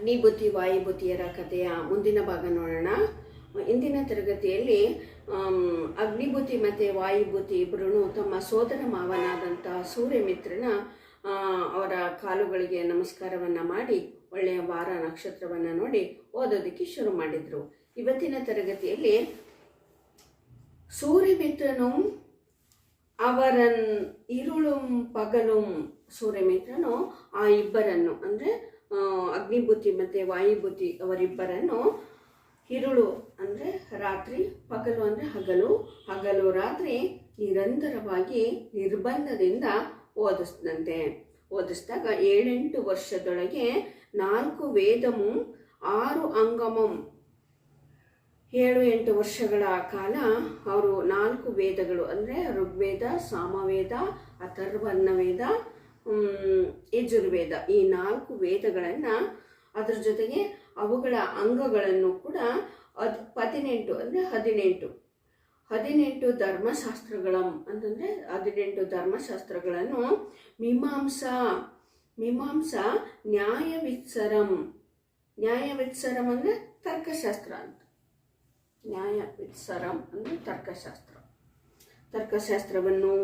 ಅಗ್ನಿಬುದ್ಧಿ ವಾಯುಬುದ್ಧಿಯರ ಕಥೆಯ ಮುಂದಿನ ಭಾಗ ನೋಡೋಣ. ಇಂದಿನ ತರಗತಿಯಲ್ಲಿ ಅಗ್ನಿಬುದ್ಧಿ ಮತ್ತು ವಾಯುಬುದ್ಧಿ ಇಬ್ಬರೂ ತಮ್ಮ ಸೋದರ ಮಾವನಾದಂಥ ಸೂರ್ಯಮಿತ್ರನ ಅವರ ಕಾಲುಗಳಿಗೆ ನಮಸ್ಕಾರವನ್ನು ಮಾಡಿ, ಒಳ್ಳೆಯ ವಾರ ನಕ್ಷತ್ರವನ್ನು ನೋಡಿ ಓದೋದಕ್ಕೆ ಶುರು ಮಾಡಿದರು. ಇವತ್ತಿನ ತರಗತಿಯಲ್ಲಿ ಸೂರ್ಯಮಿತ್ರನು ಅವರನ್, ಇರುಳು, ಪಗಲುಂ ಸೂರ್ಯಮಿತ್ರನು ಆ ಇಬ್ಬರನ್ನು, ಅಂದರೆ ಅಗ್ನಿಬುದ್ಧಿ ಮತ್ತು ವಾಯುಭೂತಿ ಅವರಿಬ್ಬರನ್ನು ಇರುಳು ಅಂದರೆ ರಾತ್ರಿ, ಪಗಲು ಅಂದರೆ ಹಗಲು ಹಗಲು ರಾತ್ರಿ ನಿರಂತರವಾಗಿ ನಿರ್ಬಂಧದಿಂದ ಓದಿಸಿದಂತೆ ಓದಿಸಿದಾಗ ಏಳೆಂಟು ವರ್ಷದೊಳಗೆ ನಾಲ್ಕು ವೇದಮು, ಆರು ಅಂಗಮಂ, ಏಳು ಎಂಟು ವರ್ಷಗಳ ಕಾಲ ಅವರು ನಾಲ್ಕು ವೇದಗಳು ಅಂದರೆ ಋಗ್ವೇದ, ಸಾಮವೇದ ಅಥರ್ವರ್ಣ ವೇದ ಯಜುರ್ವೇದ ಈ ನಾಲ್ಕು ವೇದಗಳನ್ನು ಅದರ ಜೊತೆಗೆ ಅವುಗಳ ಅಂಗಗಳನ್ನು ಕೂಡ ಅದ್ ಹದಿನೆಂಟು ಅಂದರೆ ಹದಿನೆಂಟು. ಹದಿನೆಂಟು ಧರ್ಮಶಾಸ್ತ್ರಗಳ ಅಂತಂದರೆ ಹದಿನೆಂಟು ಧರ್ಮಶಾಸ್ತ್ರಗಳನ್ನು ಮೀಮಾಂಸಾ ಮೀಮಾಂಸಾ ನ್ಯಾಯವಿತ್ಸರಂ. ನ್ಯಾಯವಿತ್ಸರಂ ಅಂದರೆ ತರ್ಕಶಾಸ್ತ್ರ ಅಂತ. ನ್ಯಾಯವಿತ್ಸರಂ ಅಂದರೆ ತರ್ಕಶಾಸ್ತ್ರ. ತರ್ಕಶಾಸ್ತ್ರವನ್ನು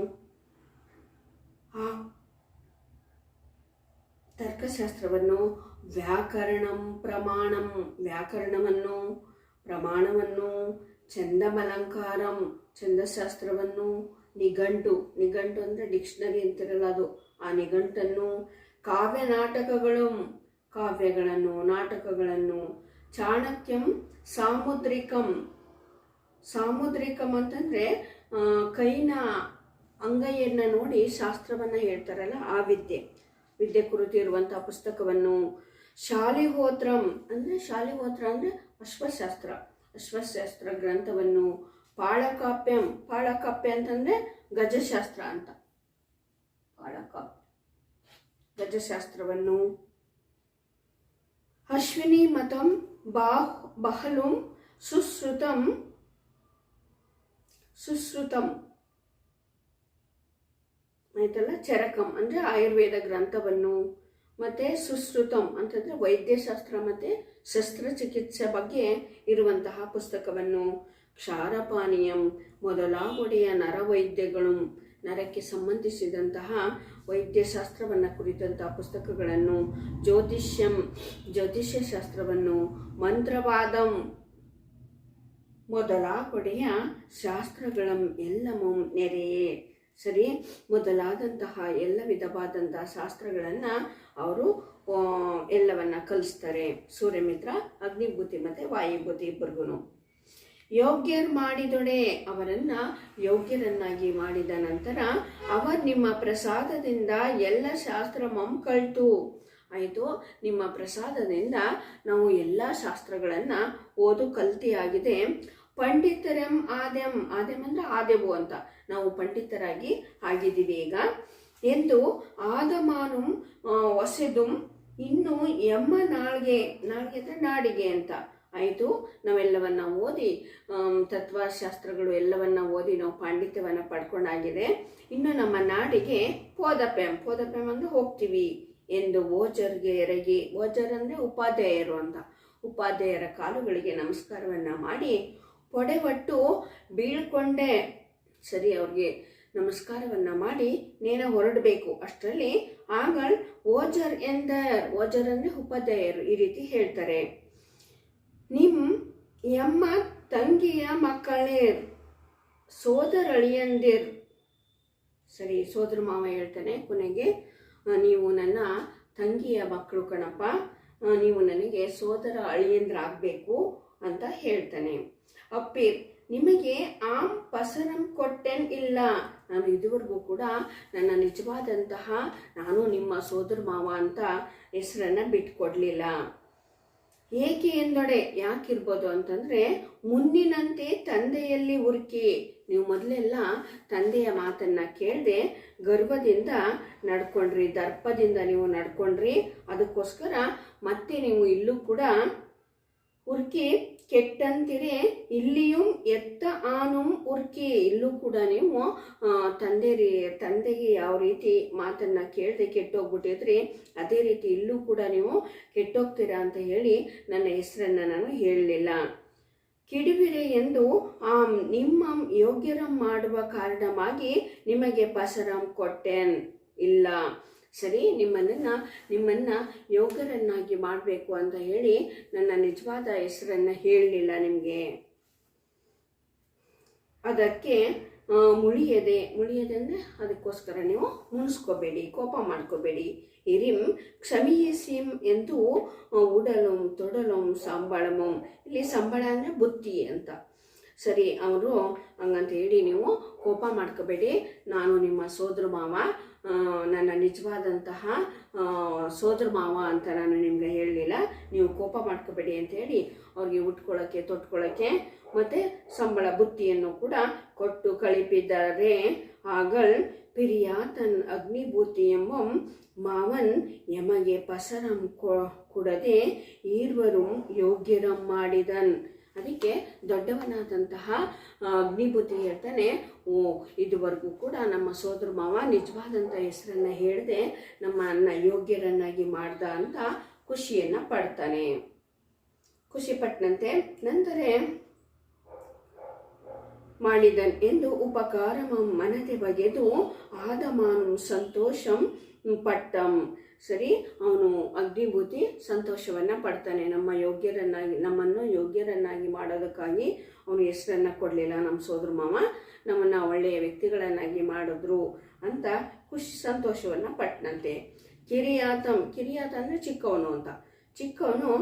ಆ ತರ್ಕಶಾಸ್ತ್ರವನ್ನು, ವ್ಯಾಕರಣಂ ಪ್ರಮಾಣಂ, ವ್ಯಾಕರಣವನ್ನು ಪ್ರಮಾಣವನ್ನು ಚಂದಮಲಂಕಾರಂ ಛಂದಶಾಸ್ತ್ರವನ್ನು ನಿಘಂಟು ನಿಘಂಟು ಅಂದರೆ ಡಿಕ್ಷನರಿ ಅಂತಿರಲ್ಲ ಅದು. ಆ ನಿಘಂಟನ್ನು ಕಾವ್ಯ ನಾಟಕಗಳು, ಕಾವ್ಯಗಳನ್ನು, ನಾಟಕಗಳನ್ನು, ಚಾಣಕ್ಯಂ, ಸಾಮುದ್ರಿಕಂ. ಸಾಮುದ್ರಿಕಂ ಅಂತಂದರೆ ಕೈನ ಅಂಗೈಯನ್ನು ನೋಡಿ ಶಾಸ್ತ್ರವನ್ನು ಹೇಳ್ತಾರಲ್ಲ ಆ ವಿದ್ಯೆ. ವಿದ್ಯೆ ಕುರಿತು ಇರುವಂಥ ಪುಸ್ತಕವನ್ನು ಶಾಲಿಹೋತ್ರಂ ಅಂದ್ರೆ ಶಾಲಿಹೋತ್ರ ಅಂದ್ರೆ ಅಶ್ವಶಾಸ್ತ್ರ ಅಶ್ವಶಾಸ್ತ್ರ ಗ್ರಂಥವನ್ನು ಪಾಳಕಾಪ್ಯಂ, ಪಾಳಕಾಪ್ಯ ಅಂತಂದರೆ ಗಜಶಾಸ್ತ್ರ ಅಂತ. ಪಾಳಕಾಪ್ಯ. ಗಜಶಾಸ್ತ್ರವನ್ನು ಅಶ್ವಿನಿ ಮತಂ ಬಾಹ್, ಬಹಲುಂ ಸುಶ್ರುತಂ ಸುಶ್ರುತಂ. ಆಯ್ತಲ್ಲ? ಚರಕಂ, ಅಂದರೆ ಆಯುರ್ವೇದ ಗ್ರಂಥವನ್ನು, ಮತ್ತು ಸುಶ್ರುತಂ ಅಂತಂದರೆ ವೈದ್ಯಶಾಸ್ತ್ರ ಮತ್ತು ಶಸ್ತ್ರಚಿಕಿತ್ಸೆ ಬಗ್ಗೆ ಇರುವಂತಹ ಪುಸ್ತಕವನ್ನು ಕ್ಷಾರಪಾನೀಯಂ ಮೊದಲಾಗುಡೆಯ ನರವೈದ್ಯಗಳು, ನರಕ್ಕೆ ಸಂಬಂಧಿಸಿದಂತಹ ವೈದ್ಯಶಾಸ್ತ್ರವನ್ನು ಕುರಿತಂತಹ ಪುಸ್ತಕಗಳನ್ನು, ಜ್ಯೋತಿಷ್ಯಂ ಜ್ಯೋತಿಷ್ಯ ಶಾಸ್ತ್ರವನ್ನು ಮಂತ್ರವಾದಂ ಮೊದಲಾಗೊಡೆಯ ಶಾಸ್ತ್ರಗಳ ಎಲ್ಲಮಂ ನೆರೆಯೇ. ಸರಿ, ಮೊದಲಾದಂತಹ ಎಲ್ಲ ವಿಧವಾದಂತಹ ಶಾಸ್ತ್ರಗಳನ್ನು ಅವರು ಎಲ್ಲವನ್ನ ಕಲಿಸ್ತಾರೆ. ಸೂರ್ಯಮಿತ್ರ, ಅಗ್ನಿಭೂತಿ ಮತ್ತು ವಾಯುಭೂತಿ ಇಬ್ಬರಿಗೂ ಯೋಗ್ಯರ್ ಮಾಡಿದೊಡೆ ಅವರನ್ನ ಯೋಗ್ಯರನ್ನಾಗಿ ಮಾಡಿದ ನಂತರ ಅವ ನಿಮ್ಮ ಪ್ರಸಾದದಿಂದ ಎಲ್ಲ ಶಾಸ್ತ್ರ ಮಮ್ಕಳ್ತು. ಆಯಿತು, ನಿಮ್ಮ ಪ್ರಸಾದದಿಂದ ನಾವು ಎಲ್ಲ ಶಾಸ್ತ್ರಗಳನ್ನು ಓದು ಕಲ್ತಿಯಾಗಿದೆ. ಪಂಡಿತರಂ ಆದ್ಯಂ ಆದ್ಯಂ ಅಂದರೆ ಆದೆವು ಅಂತ. ನಾವು ಪಂಡಿತರಾಗಿ ಆಗಿದ್ದೀವಿ ಈಗ. ಎಂದು ಆದಮಾನು ಹೊಸೆದು ಇನ್ನು ಎಮ್ಮ ನಾಳಿಗೆ ನಾಳಿಗೆ ಅಂದರೆ ನಾಡಿಗೆ ಅಂತ. ಆಯಿತು, ನಾವೆಲ್ಲವನ್ನ ಓದಿ ತತ್ವಶಾಸ್ತ್ರಗಳು ಎಲ್ಲವನ್ನ ಓದಿ ನಾವು ಪಾಂಡಿತ್ಯವನ್ನು ಪಡ್ಕೊಂಡಾಗಿದೆ ಇನ್ನು ನಮ್ಮ ನಾಡಿಗೆ ಪೋದಪ್ಯಂ ಪೋದಪ್ಯಂ ಅಂದರೆ ಹೋಗ್ತೀವಿ ಎಂದು ಓಜರ್ಗೆ ಎರಗಿ ಓಜರ್ ಅಂದರೆ ಉಪಾಧ್ಯಾಯರು ಅಂತ. ಉಪಾಧ್ಯಾಯರ ಕಾಲುಗಳಿಗೆ ನಮಸ್ಕಾರವನ್ನು ಮಾಡಿ, ಪೊಡೆವಟ್ಟು ಬೀಳ್ಕೊಂಡೆ ಸರಿ, ಅವ್ರಿಗೆ ನಮಸ್ಕಾರವನ್ನು ಮಾಡಿ ನೇನ ಹೊರಡಬೇಕು. ಅಷ್ಟರಲ್ಲಿ ಆಗಳ್ ಓಜರ್ ಎಂದ ಓಜರ್ ಅಂದರೆ ಉಪಾಧ್ಯಾಯರು ಈ ರೀತಿ ಹೇಳ್ತಾರೆ. ನಿಮ್ಮ ಎಮ್ಮ ತಂಗಿಯ ಮಕ್ಕಳೇ, ಸೋದರಳಿಯಂದಿರ್. ಸರಿ, ಸೋದರ ಮಾವ ಹೇಳ್ತಾನೆ ಕೊನೆಗೆ ನೀವು ನನ್ನ ತಂಗಿಯ ಮಕ್ಕಳು ಕಣಪ್ಪ. ನೀವು ನನಗೆ ಸೋದರ ಅಳಿಯಂದ್ರಾಗಬೇಕು ಅಂತ ಹೇಳ್ತಾನೆ. ಅಪ್ಪೀರ್ ನಿಮಗೆ ಆ ಪಸರಂ ಕೊಟ್ಟೆನ್ ಇಲ್ಲ. ನಾನು ಇದುವರೆಗೂ ಕೂಡ ನನ್ನ ನಿಜವಾದಂತಹ ನಾನು ನಿಮ್ಮ ಸೋದರ ಮಾವ ಅಂತ ಹೆಸರನ್ನು ಬಿಟ್ಕೊಡ್ಲಿಲ್ಲ. ಏಕೆ ಎಂದೊಡೆ ಯಾಕಿರ್ಬೋದು ಅಂತಂದರೆ, ಮುನ್ನಿನಂತೆ ತಂದೆಯಲ್ಲಿ ಉರುಕಿ ನೀವು ಮೊದಲೆಲ್ಲ ತಂದೆಯ ಮಾತನ್ನು ಕೇಳದೆ ಗರ್ವದಿಂದ ನಡ್ಕೊಂಡ್ರಿ, ದರ್ಪದಿಂದ ನೀವು ನಡ್ಕೊಂಡ್ರಿ. ಅದಕ್ಕೋಸ್ಕರ ಮತ್ತೆ ನೀವು ಇಲ್ಲೂ ಕೂಡ ಉರ್ಕಿ ಕೆಟ್ಟಂತಿರೆ ಇಲ್ಲಿಯೂ ಎತ್ತ ಆನು ಉರ್ಕಿ. ಇಲ್ಲೂ ಕೂಡ ನೀವು ತಂದೆ ರೀ ತಂದೆಗೆ ಯಾವ ರೀತಿ ಮಾತನ್ನು ಕೇಳದೆ ಕೆಟ್ಟೋಗ್ಬಿಟ್ಟಿದ್ರಿ, ಅದೇ ರೀತಿ ಇಲ್ಲೂ ಕೂಡ ನೀವು ಕೆಟ್ಟೋಗ್ತೀರಾ ಅಂತ ಹೇಳಿ ನನ್ನ ಹೆಸರನ್ನು ನಾನು ಹೇಳಲಿಲ್ಲ. ಕಿಡಿವಿರೆ ಎಂದು ಆ ನಿಮ್ಮ ಯೋಗ್ಯರ ಮಾಡುವ ಕಾರಣವಾಗಿ ನಿಮಗೆ ಪಸರಂ ಕೊಟ್ಟೆನ್. ಇಲ್ಲ. ಸರಿ ನಿಮ್ಮನ್ನು ನಿಮ್ಮನ್ನು ಯೋಗರನ್ನಾಗಿ ಮಾಡಬೇಕು ಅಂತ ಹೇಳಿ ನನ್ನ ನಿಜವಾದ ಹೆಸರನ್ನು ಹೇಳಲಿಲ್ಲ ನಿಮಗೆ. ಅದಕ್ಕೆ ಮುಳಿಯದೆ ಮುಳಿಯದೆ ಅಂದರೆ ಅದಕ್ಕೋಸ್ಕರ ನೀವು ಮುಣಿಸ್ಕೋಬೇಡಿ ಕೋಪ ಮಾಡ್ಕೋಬೇಡಿ. ಇರಿಂ ಕ್ಷಮಿಸಿಂ ಎಂದು ಉಡಲಂ ತೊಡಲುಂ ಸಂಬಳಮುಂ. ಇಲ್ಲಿ ಸಂಬಳ ಅಂದರೆ ಬುತ್ತಿ ಅಂತ. ಸರಿ, ಅವರು ಹಂಗಂತ ಹೇಳಿ ನೀವು ಕೋಪ ಮಾಡ್ಕೋಬೇಡಿ. ನಾನು ನಿಮ್ಮ ಸೋದರ ಮಾವ. ನನ್ನ ನಿಜವಾದಂತಹ ಸೋದರ ಮಾವ ಅಂತ ನಾನು ನಿಮಗೆ ಹೇಳಲಿಲ್ಲ. ನೀವು ಕೋಪ ಮಾಡ್ಕೋಬೇಡಿ ಅಂತ ಹೇಳಿ ಅವ್ರಿಗೆ ಉಟ್ಕೊಳ್ಳೋಕ್ಕೆ ತೊಟ್ಕೊಳ್ಳೋಕ್ಕೆ ಮತ್ತು ಸಂಬಳ, ಬುತ್ತಿಯನ್ನು ಕೂಡ ಕೊಟ್ಟು ಕಳಿಪಿದ್ದಾರೆ. ಆಗಳ್ ಪಿರಿಯಾತನ್ ಅಗ್ನಿಭೂತಿ ಎಂಬ ಮಾವನ್ ಯಮಗೆ ಪಸರಂ ಕೊಡದೆ ಈರ್ವರು ಯೋಗ್ಯರಂ ಮಾಡಿದನ್. ಅದಕ್ಕೆ ದೊಡ್ಡವನಾದಂತಹ ಅಗ್ನಿಬುದ್ಧಿ ಹೇಳ್ತಾನೆ, ಓ, ಇದುವರೆಗೂ ಕೂಡ ನಮ್ಮ ಸೋದರ ಮಾವ ನಿಜವಾದಂಥ ಹೆಸರನ್ನು ಹೇಳದೆ ನಮ್ಮನ್ನ ಯೋಗ್ಯರನ್ನಾಗಿ ಮಾಡ್ದ ಅಂತ ಖುಷಿಯನ್ನು ಪಡ್ತಾನೆ. ಖುಷಿ ಪಟ್ಟನಂತೆ ನಂತರ ಮಾಡಿದನ್ ಎಂದು ಉಪಕಾರ ಮನದೆ ಬಗೆದು ಆದಮಾನು ಸಂತೋಷಂ ಪಟ್ಟಂ. ಸರಿ, ಅವನು ಅಗ್ನಿಭೂತಿ ಸಂತೋಷವನ್ನ ಪಡ್ತಾನೆ. ನಮ್ಮ ಯೋಗ್ಯರನ್ನಾಗಿ, ನಮ್ಮನ್ನು ಯೋಗ್ಯರನ್ನಾಗಿ ಮಾಡೋದಕ್ಕಾಗಿ ಅವನು ಹೆಸರನ್ನು ಕೊಡಲಿಲ್ಲ. ನಮ್ಮ ಸೋದರ ಮಾವ ನಮ್ಮನ್ನ ಒಳ್ಳೆಯ ವ್ಯಕ್ತಿಗಳನ್ನಾಗಿ ಮಾಡಿದ್ರು ಅಂತ ಖುಷಿ, ಸಂತೋಷವನ್ನ ಪಟ್ಟನಂತೆ ಕಿರಿಯಾತಂ, ಕಿರಿಯಾತ ಅಂದ್ರೆ ಚಿಕ್ಕವನು ಅಂತ. ಚಿಕ್ಕವನು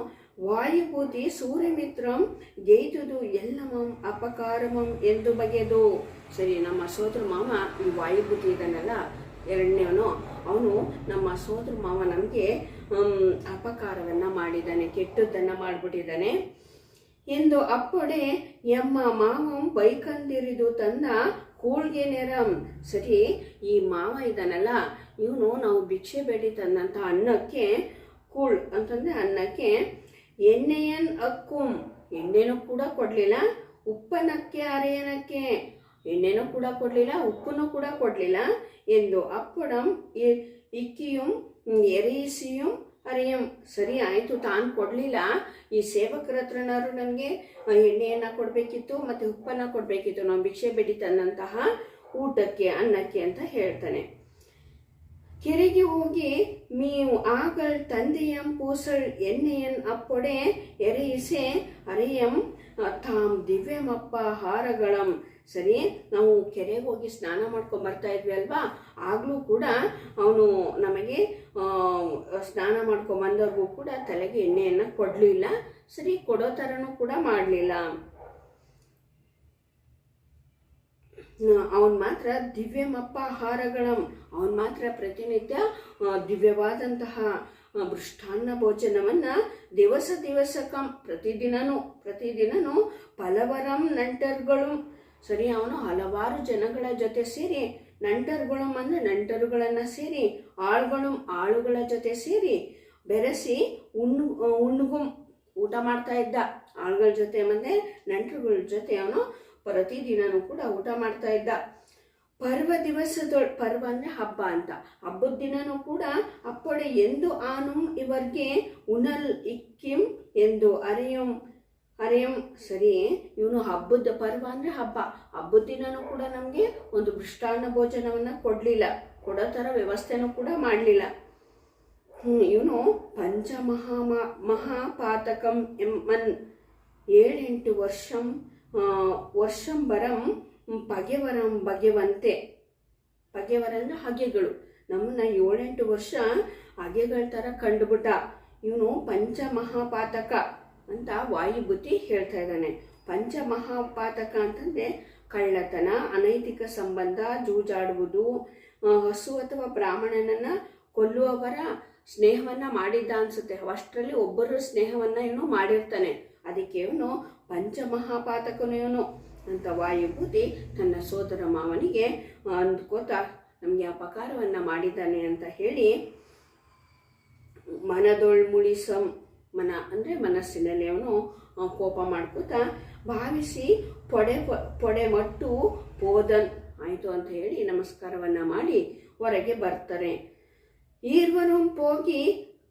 ವಾಯುಭೂತಿ, ಸೂರ್ಯಮಿತ್ರಂ ಗೇಯ್ದುದು ಎಲ್ಲಮಂ, ಅಪಕಾರಮಂ ಎಂದು ಬಗೆದು. ಸರಿ, ನಮ್ಮ ಸೋದರ ಮಾಮ ಈ ವಾಯುಭೂತಿ ಇದನ್ನೆಲ್ಲ ಎರಡನೇವನು, ಅವನು ನಮ್ಮ ಸೋದರ ಮಾವ ನಮಗೆ ಅಪಕಾರವನ್ನು ಮಾಡಿದ್ದಾನೆ, ಕೆಟ್ಟದ್ದನ್ನು ಮಾಡಿಬಿಟ್ಟಿದ್ದಾನೆ. ಎಂದು ಅಪ್ಪಡೆ, ಎಮ್ಮ ಮಾವಂ ಬೈಕಂದಿರಿದು ತಂದ ಕೂಳ್ಗೆ ನೆರಂ. ಸರಿ ಈ ಮಾವ ಇದ್ದಾನಲ್ಲ, ಇವನು ನಾವು ಭಿಕ್ಷೆ ಬೇಡಿ ತಂದಂಥ ಅನ್ನಕ್ಕೆ ಕೂಳ್, ಅಂತಂದರೆ ಅನ್ನಕ್ಕೆ ಎಣ್ಣೆಯನ್ ಅಕ್ಕುಂ. ಎಣ್ಣೆನೂ ಕೂಡ ಕೊಡಲಿಲ್ಲ, ಉಪ್ಪನಕ್ಕೆ, ಅರೆಯನಕ್ಕೆ. ಎಣ್ಣೆನೂ ಕೂಡ ಕೊಡಲಿಲ್ಲ ಉಪ್ಪನ್ನು ಕೂಡ ಕೊಡಲಿಲ್ಲ ಎಂದು ಅಪ್ಪಡಂ ಇಕ್ಕಿಯು ಇಕ್ಕಿಯುಂ ಅರಿಯಂ, ಸರಿ ಆಯಿತು, ತಾನು ಕೊಡಲಿಲ್ಲ. ಈ ಸೇವಕರ ಹತ್ರನಾದ್ರು ನನಗೆ ಎಣ್ಣೆಯನ್ನು ಕೊಡಬೇಕಿತ್ತು ಮತ್ತು ಉಪ್ಪನ್ನು ಕೊಡಬೇಕಿತ್ತು. ನಾವು ಭಿಕ್ಷೆ ಬೇಡಿ ತಂದಂತಹ ಊಟಕ್ಕೆ, ಅನ್ನಕ್ಕೆ ಅಂತ ಹೇಳ್ತಾನೆ. ಕೆರೆಗೆ ಹೋಗಿ ಮೀವು ಆಗಲ್ ತಂದೆಯಂ ಪೂಸಳ್ ಎಣ್ಣೆಯನ್ನು ಅಪ್ಪೊಡೆ ಎರೆಯಿಸೆ ಅರಿಯಂ, ತಾಮ್ ದಿವ್ಯಮಪ್ಪ ಹಾರಗಳಂ ಸರಿ, ನಾವು ಕೆರೆಗೆ ಹೋಗಿ ಸ್ನಾನ ಮಾಡ್ಕೊಂಡು ಬರ್ತಾ ಇದ್ವಿ ಅಲ್ವಾ? ಆಗ್ಲೂ ಕೂಡ ಅವನು ನಮಗೆ ಸ್ನಾನ ಮಾಡ್ಕೊಂಡ್ ಬಂದವ್ರಿಗೂ ಕೂಡ ತಲೆಗೆ ಎಣ್ಣೆಯನ್ನ ಕೊಡ್ಲಿಲ್ಲ. ಸರಿ, ಕೊಡೋ ಥರನೂ ಕೂಡ ಮಾಡಲಿಲ್ಲ. ಅವನು ಮಾತ್ರ ದಿವ್ಯಮಪ್ಪ ಆಹಾರಗಳಂ ಅವನು ಮಾತ್ರ ಪ್ರತಿನಿತ್ಯ ದಿವ್ಯವಾದಂತಹ ಮೃಷ್ಟಾನ್ನ ಭೋಜನವನ್ನ ದಿವಸ ದಿವಸಕಂ, ಪ್ರತಿದಿನನೂ ಪ್ರತಿದಿನನೂ ಫಲವರಂ ನಂಟರ್ಗಳು ಸರಿ, ಅವನು ಹಲವಾರು ಜನಗಳ ಜೊತೆ ಸೇರಿ, ನಂಟರುಗಳು ಅಂದ್ರೆ ನಂಟರುಗಳನ್ನ ಸೇರಿ, ಆಳುಗಳು ಆಳುಗಳ ಜೊತೆ ಸೇರಿ ಬೆರೆಸಿ ಉಣ್ಣು ಉಣ್ಣುಗುಂ ಊಟ ಮಾಡ್ತಾ ಇದ್ದ. ಆಳುಗಳ ಜೊತೆ ಮತ್ತೆ ನಂಟರುಗಳ ಜೊತೆ ಅವನು ಪ್ರತಿದಿನನೂ ಕೂಡ ಊಟ ಮಾಡ್ತಾ ಇದ್ದ. ಪರ್ವ ದಿವಸದೊಳ್ ಪರ್ವ ಅಂದ್ರೆ ಹಬ್ಬ ಅಂತ. ಹಬ್ಬದ ದಿನನೂ ಕೂಡ ಅಪ್ಪೊಡೆ ಎಂದು ಆನು ಇವರಿಗೆ ಉಣಲ್ ಇಕ್ಕಿಂ ಎಂದು ಅರೆಯುಂ ಅರೆಯಂ ಸರಿ, ಇವನು ಹಬ್ಬದ ಪರ್ವ ಅಂದ್ರೆ ಹಬ್ಬ. ಹಬ್ಬದ ದಿನನೂ ಕೂಡ ನಮಗೆ ಒಂದು ಮೃಷ್ಟಾನ್ನ ಭೋಜನವನ್ನ ಕೊಡ್ಲಿಲ್ಲ. ಕೊಡೋ ಥರ ವ್ಯವಸ್ಥೆನೂ ಕೂಡ ಮಾಡಲಿಲ್ಲ. ಇವನು ಪಂಚಮಹಾ ಮಹಾಪಾತಕಂ ಎಮ್ಮನ್. ಏಳೆಂಟು ವರ್ಷಂ ವರ್ಷಂ ಬರಂ ಪಗೆವರಂ ಬಗೆವಂತೆ. ಪಗೆವರ ಅಂದ್ರೆ ಹಗೆಗಳು. ನಮ್ಮನ್ನ ಏಳೆಂಟು ವರ್ಷ ಹಗೆಗಳ ಥರ ಕಂಡುಬಿಟ್ಟ. ಇವನು ಪಂಚಮಹಾಪಾತಕ. ಅಂತ ವಾಯುಭೂತಿ ಹೇಳ್ತಾ ಇದ್ದಾನೆ. ಪಂಚಮಹಾಪಾತಕ ಅಂತಂದ್ರೆ ಕಳ್ಳತನ, ಅನೈತಿಕ ಸಂಬಂಧ, ಜೂಜಾಡುವುದು ಹಸು ಅಥವಾ ಬ್ರಾಹ್ಮಣನನ್ನ ಕೊಲ್ಲುವವರ ಸ್ನೇಹವನ್ನ ಮಾಡಿದ್ದ ಅನ್ಸುತ್ತೆ. ಅಷ್ಟರಲ್ಲಿ ಒಬ್ಬರು ಸ್ನೇಹವನ್ನ ಇವನು ಮಾಡಿರ್ತಾನೆ. ಅದಕ್ಕೆ ಇವನು ಪಂಚಮಹಾಪಾತಕನು ಇವನು ಅಂತ ವಾಯುಭೂತಿ ತನ್ನ ಸೋದರ ಮಾವನಿಗೆ ಅಂದ್ಕೋತ ನಮಗೆ ಅಪಕಾರವನ್ನ ಮಾಡಿದ್ದಾನೆ ಅಂತ ಹೇಳಿ ಮನದೊಳ್ ಮುಳಿಸಂ ಮನ, ಅಂದರೆ ಮನಸ್ಸಿನಲ್ಲಿ ಅವನು ಕೋಪ ಮಾಡ್ಕೋತಾ ಭಾವಿಸಿ ಪೊಡೆ ಪೊಡೆ ಮಟ್ಟು ಪೋದನ್ ಆಯಿತು ಅಂತ ಹೇಳಿ ನಮಸ್ಕಾರವನ್ನು ಮಾಡಿ ಹೊರಗೆ ಬರ್ತಾರೆ. ಈರ್ವನು ಹೋಗಿ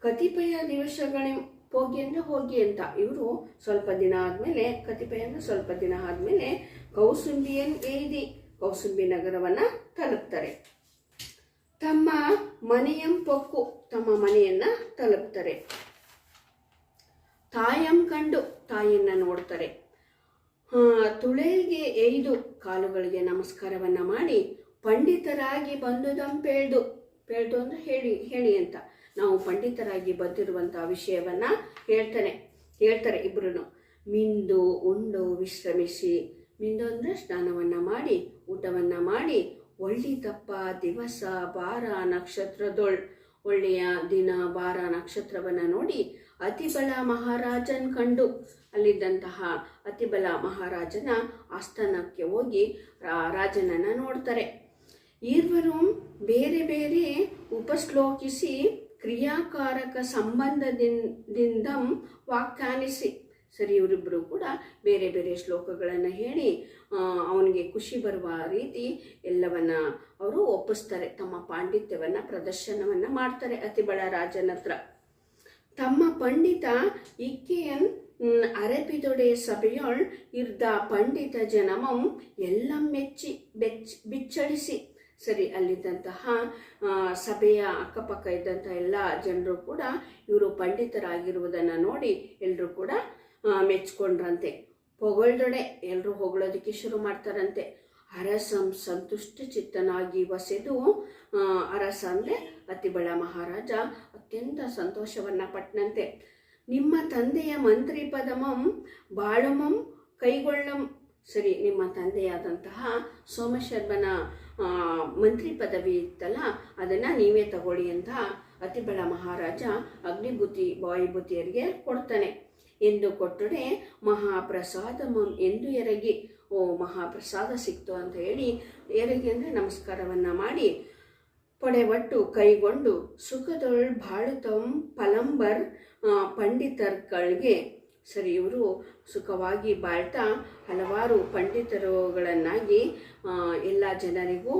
ಕತಿಪಯ ದಿವಸಗಳ ಹೋಗಿ ಅಂದರೆ ಹೋಗಿ ಅಂತ. ಇವರು ಸ್ವಲ್ಪ ದಿನ ಆದಮೇಲೆ, ಕತಿಪಯ ಅಂದರೆ ಸ್ವಲ್ಪ ದಿನ ಆದಮೇಲೆ ಕೌಸುಂಬಿಯನ್ ಏದಿ, ಕೌಸುಂಬಿ ನಗರವನ್ನು ತಲುಪ್ತಾರೆ. ತಮ್ಮ ಮನೆಯ ಪೊಕ್ಕು, ತಮ್ಮ ಮನೆಯನ್ನು ತಲುಪ್ತಾರೆ. ತಾಯಂ ಕಂಡು ತಾಯಿಯನ್ನ ನೋಡ್ತಾರೆ. ತುಳೆಗೆ ಎಯ್ದು ಕಾಲುಗಳಿಗೆ ನಮಸ್ಕಾರವನ್ನ ಮಾಡಿ ಪಂಡಿತರಾಗಿ ಬಂದುದಂ ಪೇಳ್ದು. ಅಂದ್ರೆ ಹೇಳಿ ಹೇಳಿ ಅಂತ. ನಾವು ಪಂಡಿತರಾಗಿ ಬಂದಿರುವಂತಹ ವಿಷಯವನ್ನ ಹೇಳ್ತಾನೆ. ಹೇಳ್ತಾರೆ ಇಬ್ರು ಮಿಂದು, ಉಂಡು ವಿಶ್ರಮಿಸಿ. ಮಿಂದು ಅಂದ್ರೆ ಸ್ನಾನವನ್ನ ಮಾಡಿ, ಊಟವನ್ನ ಮಾಡಿ. ಒಳ್ಳಿ ತಪ್ಪ ದಿವಸ ಬಾರ ನಕ್ಷತ್ರದೊಳ್, ಒಳ್ಳೆಯ ದಿನ ಬಾರ ನಕ್ಷತ್ರವನ್ನ ನೋಡಿ ಅತಿಬಲ ಮಹಾರಾಜನ್ ಕಂಡು ಅಲ್ಲಿದ್ದಂತಹ ಅತಿಬಲ ಮಹಾರಾಜನ ಆಸ್ಥಾನಕ್ಕೆ ಹೋಗಿ ರಾಜನನ್ನು ನೋಡ್ತಾರೆ. ಈರ್ವರು ಬೇರೆ ಬೇರೆ ಉಪಶ್ಲೋಕಿಸಿ ಕ್ರಿಯಾಕಾರಕ ಸಂಬಂಧದಿಂದ ವ್ಯಾಖ್ಯಾನಿಸಿ. ಸರಿ ಇವರಿಬ್ಬರು ಕೂಡ ಬೇರೆ ಬೇರೆ ಶ್ಲೋಕಗಳನ್ನು ಹೇಳಿ ಅವನಿಗೆ ಖುಷಿ ಬರುವ ರೀತಿ ಎಲ್ಲವನ್ನ ಅವರು ಒಪ್ಪಿಸ್ತಾರೆ. ತಮ್ಮ ಪಾಂಡಿತ್ಯವನ್ನ ಪ್ರದರ್ಶನವನ್ನ ಮಾಡ್ತಾರೆ ಅತಿಬಳ ರಾಜನ ಹತ್ರ ತಮ್ಮ ಪಂಡಿತ ಇಕ್ಕೆಯನ್ ಅರೆಪಿದೊಡೆ ಸಭೆಯೊಳ್ ಇರ್ದ ಪಂಡಿತ ಜನಮಂ ಎಲ್ಲ ಮೆಚ್ಚಿ ಬೆಚ್ಚ ಬಿಚ್ಚಳಿಸಿ. ಸರಿ, ಅಲ್ಲಿದ್ದಂತಹ ಸಭೆಯ ಅಕ್ಕಪಕ್ಕ ಇದ್ದಂಥ ಎಲ್ಲ ಜನರು ಕೂಡ ಇವರು ಪಂಡಿತರಾಗಿರುವುದನ್ನು ನೋಡಿ ಎಲ್ಲರೂ ಕೂಡ ಮೆಚ್ಕೊಂಡ್ರಂತೆ. ಹೊಗಳ್ದೊಡೆ ಎಲ್ಲರೂ ಹೊಗಳೋದಕ್ಕೆ ಶುರು ಮಾಡ್ತಾರಂತೆ. ಅರಸಂ ಸಂತುಷ್ಟ ಚಿತ್ತನಾಗಿ ವಸೆದು ಅರಸ ಅಂದರೆ ಅತಿಬಳ ಮಹಾರಾಜ ಅತ್ಯಂತ ಸಂತೋಷವನ್ನ ಪಟ್ಟನಂತೆ ನಿಮ್ಮ ತಂದೆಯ ಮಂತ್ರಿ ಪದಮಂ ಬಾಳುಮಂ ಕೈಗೊಳ್ಳಂ. ಸರಿ, ನಿಮ್ಮ ತಂದೆಯಾದಂತಹ ಸೋಮಶರ್ಮನ ಮಂತ್ರಿ ಪದವಿ ಇತ್ತಲ್ಲ, ಅದನ್ನು ನೀವೇ ತಗೊಳ್ಳಿ ಅಂತ ಅತಿಬಳ ಮಹಾರಾಜ ಅಗ್ನಿಭೂತಿ ವಾಯುಭೂತಿಯರಿಗೆ ಕೊಡ್ತಾನೆ. ಎಂದು ಕೊಟ್ಟರೆ ಮಹಾಪ್ರಸಾದಮಂ ಎಂದು ಎರಗಿ. ಓ ಮಹಾಪ್ರಸಾದ ಸಿಕ್ತು ಅಂತ ಹೇಳಿ ಯಾರಿಗೆ ಅಂದರೆ ನಮಸ್ಕಾರವನ್ನು ಮಾಡಿ ಪಡೆವಟ್ಟು ಕೈಗೊಂಡು ಸುಖದೊಳ್ ಬಾಳುತ್ತಂ ಪಲಂಬರ್ ಪಂಡಿತರ್ಗಳಿಗೆ ಸರಿ ಇವರು ಸುಖವಾಗಿ ಬಾಳ್ತಾ ಹಲವಾರು ಪಂಡಿತರುಗಳನ್ನಾಗಿ ಎಲ್ಲ ಜನರಿಗೂ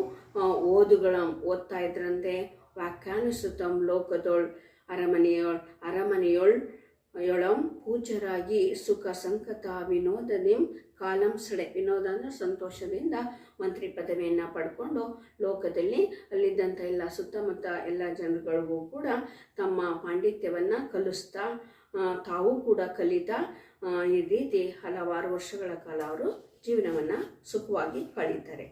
ಓದುಗಳ ಓದ್ತಾ ಇದ್ರಂತೆ ವ್ಯಾಖ್ಯಾನಿಸುತ್ತಂ ಲೋಕದೊಳ್ ಅರಮನೆಯೊಳ್ ಅರಮನೆಯೊಳ್ ಯೊಳಂ ಪೂಜರಾಗಿ ಸುಖ ಸಂಕಟ ವಿನೋದದಿಂ ಕಾಲಂ ಸಡೆ. ವಿನೋದ ಅಂದ್ರೆ ಸಂತೋಷದಿಂದ ಮಂತ್ರಿ ಪದವಿಯನ್ನು ಪಡ್ಕೊಂಡು ಲೋಕದಲ್ಲಿ ಅಲ್ಲಿದ್ದಂಥ ಎಲ್ಲ ಸುತ್ತಮುತ್ತ ಎಲ್ಲ ಜನಗಳಿಗೂ ಕೂಡ ತಮ್ಮ ಪಾಂಡಿತ್ಯವನ್ನು ಕಲಿಸ್ತಾ ತಾವು ಕೂಡ ಕಲಿತಾ ಈ ರೀತಿ ಹಲವಾರು ವರ್ಷಗಳ ಕಾಲ ಅವರು ಜೀವನವನ್ನು ಸುಖವಾಗಿ ಕಳೀತಾರೆ.